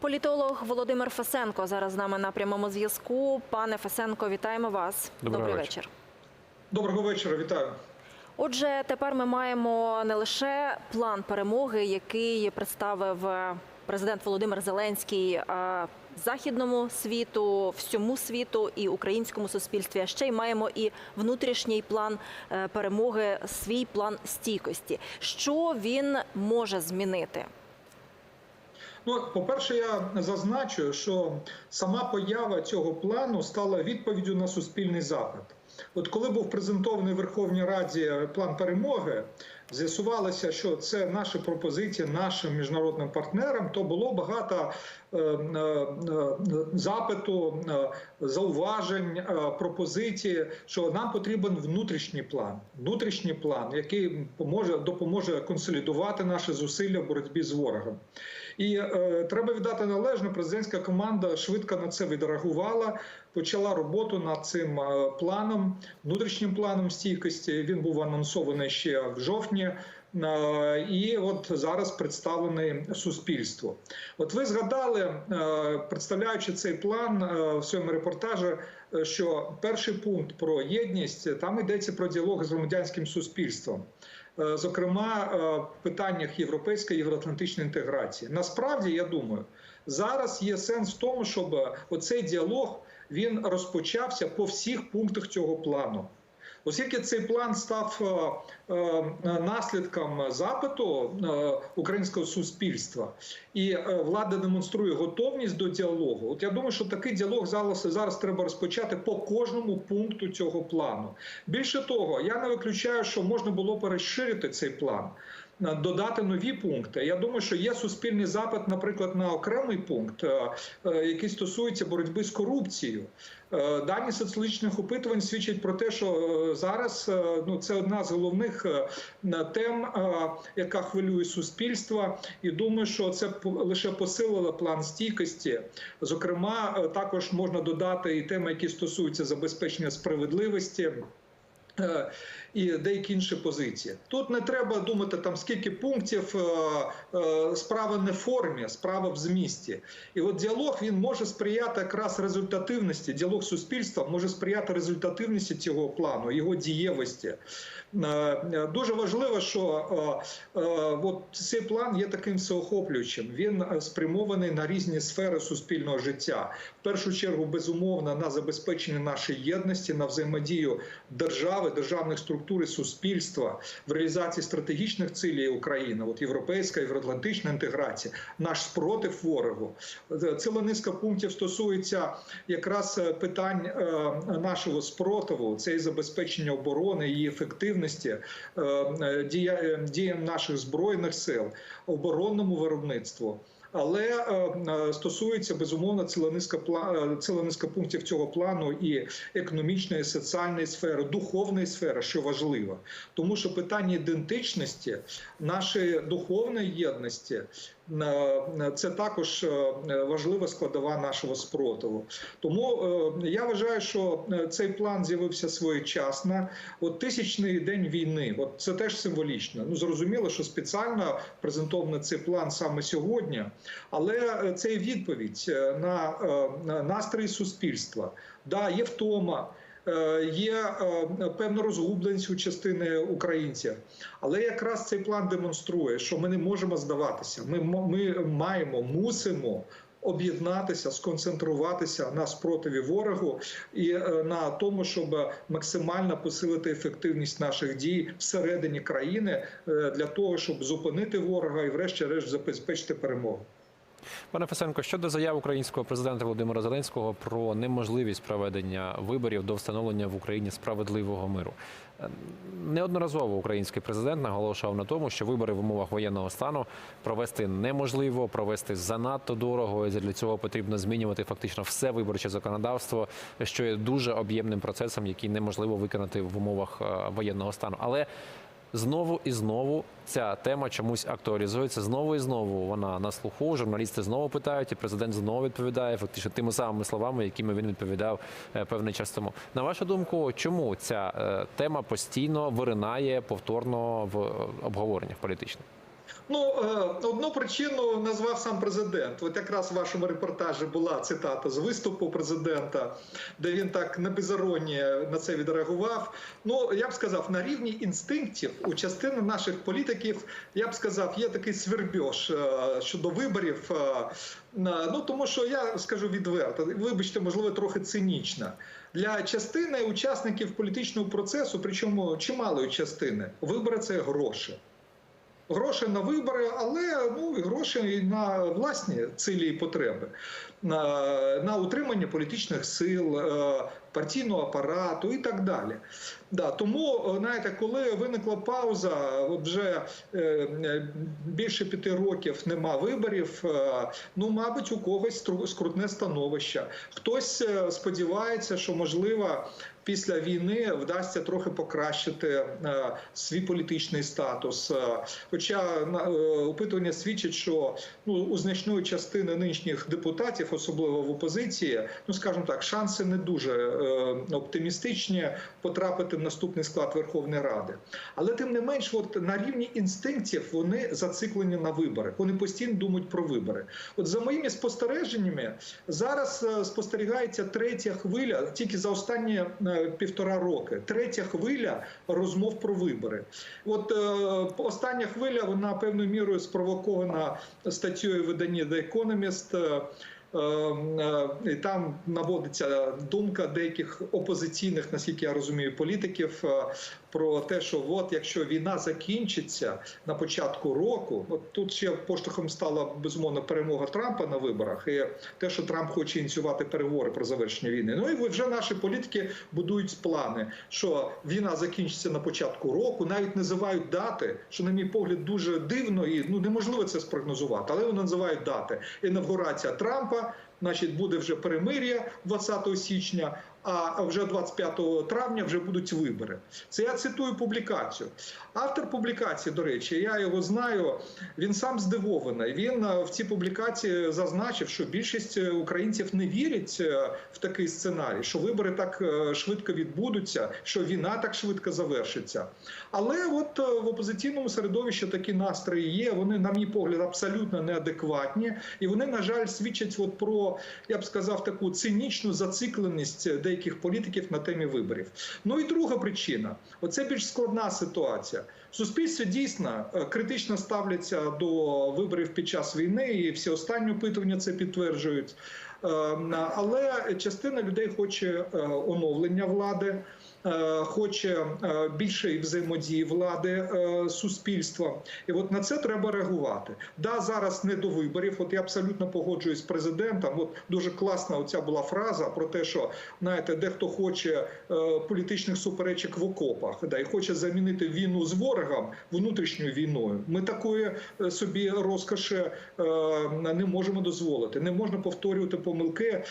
Політолог Володимир Фесенко зараз з нами на прямому зв'язку. Пане Фесенко, вітаємо вас. Доброго Добрий вечора. вечір. Доброго вечора, вітаю. Отже, тепер ми маємо не лише план перемоги, який представив е, президент Володимир Зеленський е, західному світу, всьому світу і українському суспільстві. А ще й маємо і внутрішній план е, перемоги, свій план стійкості. Що він може змінити? Ну, по-перше, я зазначу, що сама поява цього плану стала відповіддю на суспільний запит. От коли був презентований Верховній Раді план перемоги, з'ясувалося, що це наші пропозиції нашим міжнародним партнерам, то було багато е, е, е, запиту, е, зауважень, е, пропозицій, що нам потрібен внутрішній план, внутрішній план, який поможе допоможе консолідувати наші зусилля в боротьбі з ворогом. І е, треба віддати належно, президентська команда швидко на це відреагувала, почала роботу над цим е, планом, внутрішнім планом стійкості. Він був анонсований ще в жовтні. е, І от зараз представлений суспільству. От ви згадали, е, представляючи цей план в своєму репортажі, що перший пункт про єдність там йдеться про діалог з громадянським суспільством. Е, зокрема е, в питаннях європейської євроатлантичної інтеграції. Насправді, я думаю, зараз є сенс в тому, щоб оцей діалог він розпочався по всіх пунктах цього плану. Оскільки цей план став е, е, наслідком запиту е, українського суспільства, і влада демонструє готовність до діалогу. От я думаю, що такий діалог зараз, зараз треба розпочати по кожному пункту цього плану. Більше того, я не виключаю, що можна було б розширити цей план. Е, Додати нові пункти. Я думаю, що є суспільний запит, наприклад, на окремий пункт, е, е, який стосується боротьби з корупцією. Дані соціологічних опитувань свідчать про те, що зараз ну це одна з головних тем, яка хвилює суспільство, і думаю, що це лише посилило план стійкості. Зокрема, також можна додати і теми, які стосуються забезпечення справедливості. І деякі інші позиції. Тут не треба думати там скільки пунктів. е, е, Справа не в формі, справа в змісті. І от діалог він може сприяти якраз результативності. Діалог суспільства може сприяти результативності цього плану, його дієвості. Е, е, Дуже важливо, що е, от цей план є таким всеохоплюючим. Він спрямований на різні сфери суспільного життя. В першу чергу, безумовно, на забезпечення нашої єдності, на взаємодію держави, державних структур і суспільства в реалізації стратегічних цілей України, от європейська євроатлантична інтеграція, наш спротив ворогу. Ціла низка пунктів стосується якраз питань нашого спротиву, це і забезпечення оборони, її ефективності, е, е, дія- е, діям наших збройних сил, оборонному виробництву. Але е, е, стосується безумовно ціла низка е, ціла низка пунктів цього плану і економічної, і соціальної сфери, духовної сфери, що важливо, тому що питання ідентичності, нашої духовної єдності, е, це також е, важлива складова нашого спротиву. Тому е, я вважаю, що е, цей план з'явився своєчасно. От тисячний день війни, от це теж символічно. Ну зрозуміло, що спеціально презентований цей план саме сьогодні, але це відповідь на, на настрої суспільства. Да, є втома. Е, Є е, певна розгубленість у частини українців, але якраз цей план демонструє, що ми не можемо здаватися. Ми, ми маємо, мусимо об'єднатися, сконцентруватися на спротиві ворогу і е, на тому, щоб максимально посилити ефективність наших дій всередині країни для того, щоб зупинити ворога і, врешті-решт, забезпечити перемогу. Пане Фесенко, щодо заяв українського президента Володимира Зеленського про неможливість проведення виборів до встановлення в Україні справедливого миру. Е, Неодноразово український президент наголошував на тому, що вибори в умовах воєнного стану провести неможливо, провести занадто дорого. І для цього потрібно змінювати фактично все виборче законодавство, що є дуже об'ємним процесом, який неможливо виконати в умовах е, воєнного стану. Але Знову і знову ця тема чомусь актуалізується. Знову і знову вона на слуху. Журналісти знову питають, і президент знову відповідає фактично тими самими словами, якими він відповідав е, певний час тому. На вашу думку, чому ця е, тема постійно виринає повторно в е, обговореннях політичних? Ну, е, одну причину назвав сам президент. От якраз в вашому репортажі була цитата з виступу президента, де він так не без на це відреагував. Ну, я б сказав, на рівні інстинктів у частини наших політиків, я б сказав, є такий свербьош е, щодо виборів. е, Ну тому що я скажу відверто, вибачте, можливо, трохи цинічно. Для частини учасників політичного процесу, причому чималої частини, вибори це гроші. Гроші на вибори, але ну і гроші на власні цілі і потреби, на, на утримання політичних сил, е, партійного апарату і так далі. Да, тому, е, знаєте, коли виникла пауза, вже е, е, більше п'яти років нема виборів. е, Ну, мабуть, у когось скрутне становище. Хтось е, сподівається, що можливо. Після війни вдасться трохи покращити е, свій політичний статус. Е, Хоча е, опитування свідчить, що ну у значної частини нинішніх депутатів, особливо в опозиції, ну скажімо так, шанси не дуже оптимістичні потрапити в наступний склад Верховної Ради. Але тим не менш, от на рівні інстинктів вони зациклені на вибори. Вони постійно думають про вибори. От за моїми спостереженнями, зараз спостерігається третя хвиля, тільки за останні півтора роки. Третя хвиля розмов про вибори. От е, остання хвиля, вона певною мірою спровокована статтєю видання The Economist. е, е, І там наводиться думка деяких опозиційних, наскільки я розумію, політиків про те, що от якщо війна закінчиться на початку року, от тут ще поштовхом стала безумовно перемога Трампа на виборах, і те, що Трамп хоче ініціювати переговори про завершення війни. Ну і вже наші політики будують плани, що війна закінчиться на початку року, навіть називають дати, що на мій погляд дуже дивно і ну неможливо це спрогнозувати, але вони називають дати. Інавгурація Трампа. Значить, буде вже перемир'я 20 січня, а вже 25 травня вже будуть вибори. Це я цитую публікацію. Автор публікації, до речі, я його знаю. Він сам здивований. Він е, в цій публікації зазначив, що більшість е, українців не вірять е, в такий сценарій, що вибори так швидко відбудуться, що війна так швидко завершиться. Але от в опозиційному середовищі такі настрої є. Вони, на мій погляд, абсолютно неадекватні, і вони, на жаль, свідчать от про, я б сказав, таку цинічну зацикленість деяких політиків на темі виборів. Ну і друга причина оце більш складна ситуація. В суспільстві дійсно е, критично ставляться до виборів під час війни, і всі останні опитування це підтверджують. Е, Але частина людей хоче е, оновлення влади. Е, Хоче е, більшої взаємодії влади е, з суспільством, і от на це треба реагувати. Да, зараз не до виборів. От я абсолютно погоджуюсь з президентом. От дуже класна оця була фраза про те, що знаєте, дехто хоче політичних суперечок в окопах, да і хоче замінити війну з ворогом внутрішньою війною. Ми такої собі розкоші не можемо дозволити. Не можна повторювати помилки.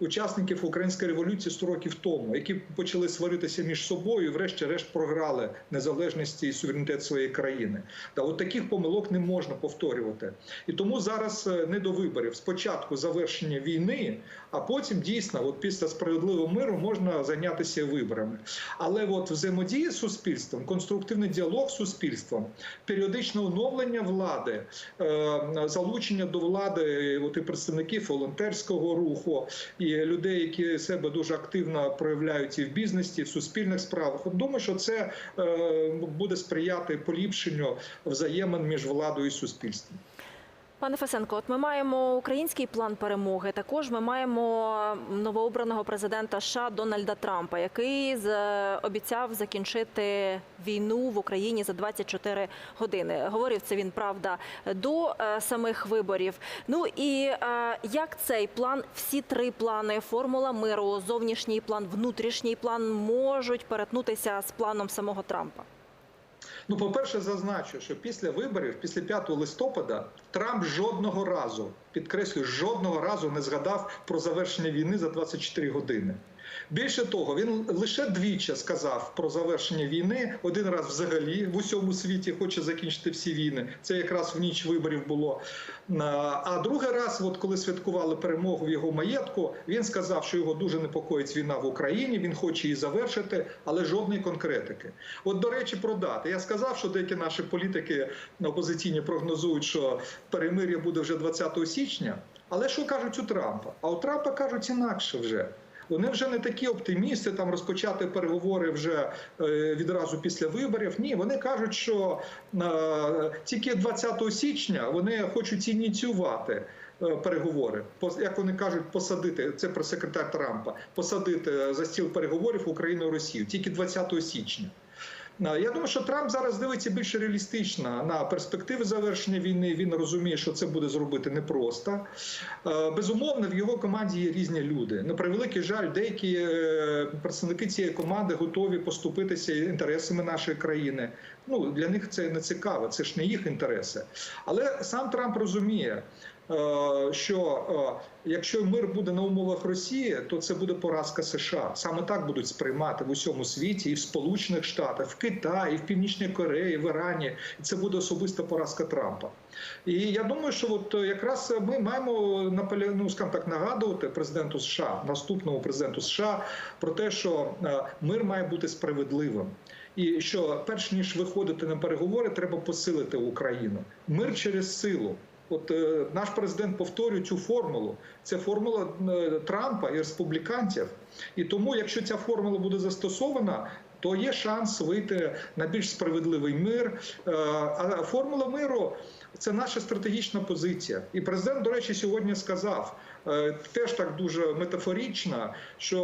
Учасників української революції 100 років тому, які почали сваритися між собою, і врешті-решт програли незалежність і суверенітет своєї країни. Та от таких помилок не можна повторювати. І тому зараз е, не до виборів. Спочатку завершення війни, а потім дійсно, от після справедливого миру, можна зайнятися виборами. Але от взаємодія з суспільством, конструктивний діалог з суспільством, періодичне оновлення влади, е, залучення до влади от і представників волонтерського руху і людей, які себе дуже активно проявляють і в бізнесі, і в суспільних справах. Думаю, що це е, буде сприяти поліпшенню взаємин між владою і суспільством. Пане Фесенко, от ми маємо український план перемоги. Також ми маємо новообраного президента США Дональда Трампа, який з- обіцяв закінчити війну в Україні за 24 години. Говорив це він правда до е, самих виборів. Ну і е, як цей план, всі три плани формула миру, зовнішній план, внутрішній план можуть перетнутися з планом самого Трампа. Ну, по-перше, зазначу, що після виборів, після 5 листопада, Трамп жодного разу, підкреслюю, жодного разу не згадав про завершення війни за 24 години. Більше того, він лише двічі сказав про завершення війни. Один раз взагалі в усьому світі хоче закінчити всі війни. Це якраз в ніч виборів було. А другий раз, от коли святкували перемогу в його маєтку, він сказав, що його дуже непокоїть війна в Україні. Він хоче її завершити, але жодної конкретики. От до речі, про дати. Я сказав, що деякі наші політики опозиційні прогнозують, що перемир'я буде вже 20 січня. Але що кажуть у Трампа? А у Трампа кажуть інакше вже. Вони вже не такі оптимісти там розпочати переговори вже е, відразу після виборів. Ні, вони кажуть, що е, тільки 20 січня вони хочуть ініціювати. е, Переговори, як вони кажуть, посадити це про секретар Трампа, посадити за стіл переговорів Україну і Росію тільки 20 січня. Е, Я думаю, що Трамп зараз дивиться більш реалістично на перспективи завершення війни. Він розуміє, що це буде зробити непросто. Е, Безумовно, в його команді є різні люди. На превеликий жаль, деякі е, представники цієї команди готові поступитися інтересами нашої країни. Ну для них це не цікаво, це ж не їх інтереси. Але сам Трамп розуміє. Е, Що е, якщо мир буде на умовах Росії, то це буде поразка США. Саме так будуть сприймати в усьому світі, і в Сполучених Штатах, в Китаї, в Північній Кореї, в Ірані. Це буде особиста поразка Трампа. І я думаю, що от е, якраз ми маємо ну, скажімо так нагадувати президенту США, наступному президенту США, про те, що мир має бути справедливим. І що перш ніж виходити на переговори, треба посилити Україну. Мир через силу. От е, наш президент повторює цю формулу. Це формула е, Трампа і республіканців. І тому, якщо ця формула буде застосована, то є шанс вийти на більш справедливий мир. Е, А формула миру це наша стратегічна позиція. І президент, до речі, сьогодні сказав е, теж так дуже метафорично, що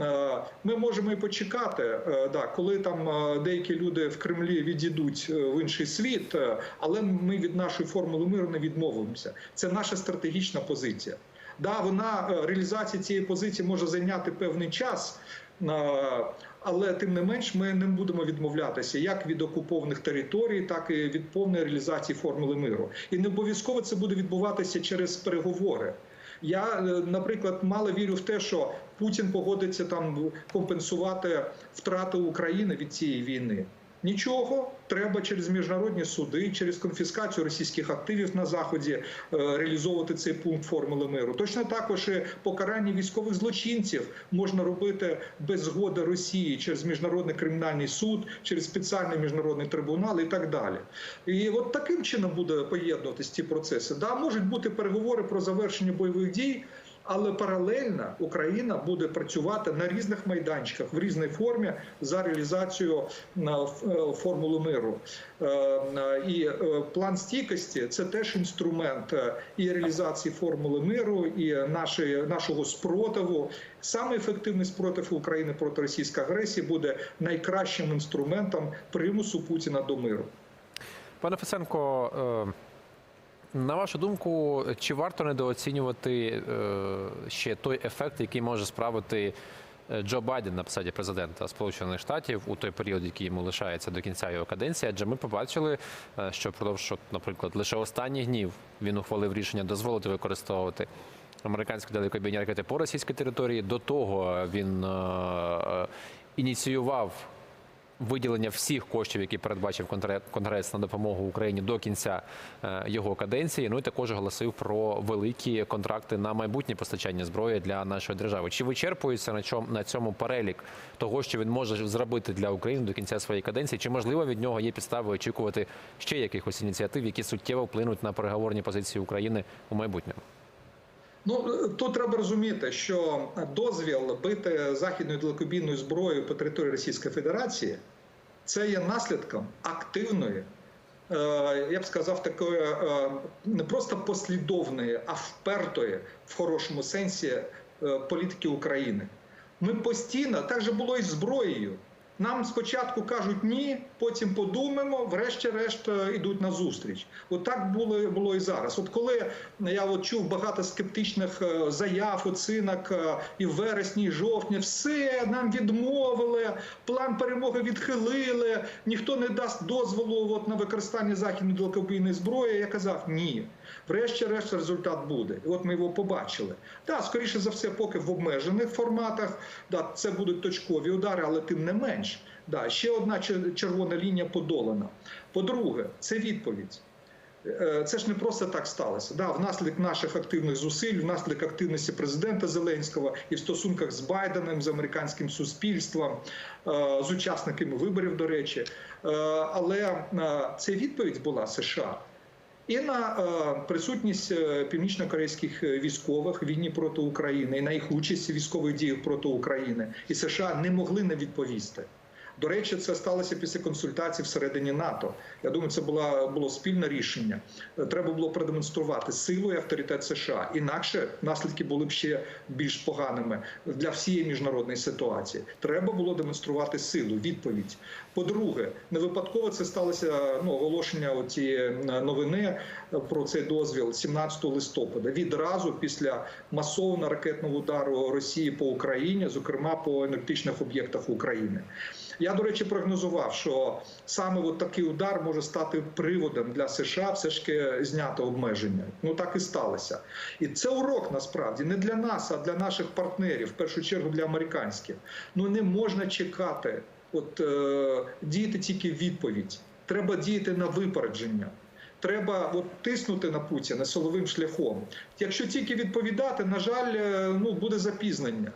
е, ми можемо і почекати, коли там деякі люди в Кремлі відійдуть в інший світ, але ми від нашої формули миру не відмовимося. Це наша стратегічна позиція. Да, вона реалізація цієї позиції може зайняти певний час. Але тим не менш ми не будемо відмовлятися як від окупованих територій, так і від повної реалізації формули миру. І не обов'язково це буде відбуватися через переговори. Я, е, наприклад, мало вірю в те, що Путін погодиться там компенсувати втрати України від цієї війни. Нічого, треба через міжнародні суди, через конфіскацію російських активів на заході е, реалізовувати цей пункт формули миру. Точно також і покарання військових злочинців можна робити без згоди Росії через міжнародний кримінальний суд, через спеціальний міжнародний трибунал і так далі. І от таким чином буде поєднуватися ці процеси. Да, можуть бути переговори про завершення бойових дій. Але паралельно Україна буде працювати на різних майданчиках в різній формі за реалізацію е, формули миру. Е, е, І е, план стійкості це теж інструмент е, і реалізації формули миру, і нашого спротиву. Саме ефективний спротив України проти російської агресії буде найкращим інструментом примусу Путіна до миру. Пане Фесенко, е, на вашу думку, чи варто недооцінювати е, ще той ефект, який може справити е, Джо Байден на посаді президента Сполучених Штатів у той період, який йому лишається до кінця його каденції? Адже ми побачили, е, що впродовж, наприклад, лише останніх днів він ухвалив рішення дозволити використовувати американські далекобійні ракети по російській території. До того він ініціював виділення всіх коштів, які передбачив Конгрес на допомогу Україні до кінця е, його каденції. Ну і також оголосив про великі контракти на майбутнє постачання зброї для нашої держави. Чи вичерпується на чому на цьому перелік того, що він може зробити для України до кінця своєї каденції? Чи можливо від нього є підстави очікувати ще якихось ініціатив, які суттєво вплинуть на переговорні позиції України у майбутньому? Ну тут треба розуміти, що дозвіл бити західною далекобійною зброєю по території Російської Федерації це є наслідком активної, е, я б сказав, такої е, не просто послідовної, а впертої в хорошому сенсі е, політики України. Ми постійно так же було і зброєю. Нам спочатку кажуть ні, потім подумаємо, врешті-решт е, йдуть на зустріч. От так було, було і зараз. От коли я от чув багато скептичних е, заяв, оцінок е, і в вересні, і жовтні, все нам відмовили, план перемоги відхилили, ніхто не дасть дозволу от, на використання західної далекобійної зброї. Я казав ні. Врешті-решт результат буде. І от ми його побачили. Так, скоріше за все, поки в обмежених форматах, да, це будуть точкові удари, але тим не менш. Да, ще одна чер- червона лінія подолана. По-друге, це відповідь. Е, Це ж не просто так сталося. Да, внаслідок наших активних зусиль, внаслідок активності президента Зеленського і в стосунках з Байденом, з американським суспільством, е, з учасниками виборів, до речі. Е, Але це відповідь була США. І на присутність північно-корейських військових в війні проти України, і на їх участь військових діях проти України, і США не могли не відповісти. До речі, це сталося після консультацій всередині НАТО. Я думаю, це була було спільне рішення. Е, Треба було продемонструвати силу і авторитет США. Інакше наслідки були б ще більш поганими для всієї міжнародної ситуації. Треба було демонструвати силу, відповідь. По-друге, не випадково це сталося ну, оголошення оці новини про цей дозвіл 17 листопада. Відразу після масового ракетного удару Росії по Україні, зокрема по енергетичних об'єктах України. Я, до речі, прогнозував, що саме от такий удар може стати приводом для США все ж зняти обмеження. Ну так і сталося. І це урок насправді не для нас, а для наших партнерів, в першу чергу для американських. Ну не можна чекати, от е, діяти тільки відповідь. Треба діяти на випередження. Треба от тиснути на Путіна силовим шляхом. Якщо тільки відповідати, на жаль, е, ну буде запізнення.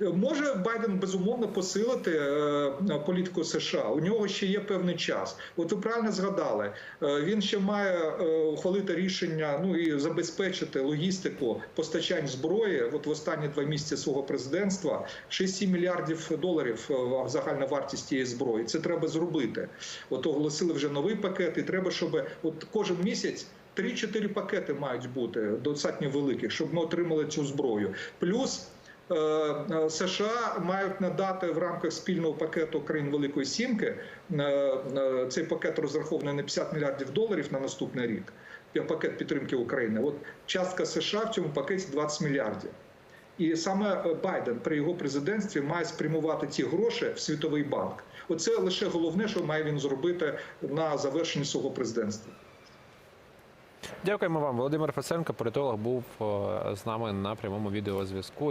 Е, Може Байден безумовно посилити е, політику США. У нього ще є певний час. От ви правильно згадали. Він ще має ухвалити рішення, ну і забезпечити логістику постачань зброї. От в останні два місяці свого президентства 6-7 мільярдів доларів загальна вартість цієї зброї. Це треба зробити. От оголосили вже новий пакет, і треба, щоб от кожен місяць. 3-4 пакети мають бути достатньо великих, щоб ми отримали цю зброю. Плюс е, е, США мають надати в рамках спільного пакету країн Великої Сімки. е, е, Цей пакет розрахований на 50 мільярдів доларів на наступний рік. Пакет підтримки України. От частка США в цьому пакеті 20 мільярдів. І саме е, Байден при його президентстві має спрямувати ці гроші в світовий банк. Оце лише головне, що має він зробити на завершенні свого президентства. Дякуємо вам. Володимир Фесенко, політолог, був е, з нами на прямому відеозв'язку.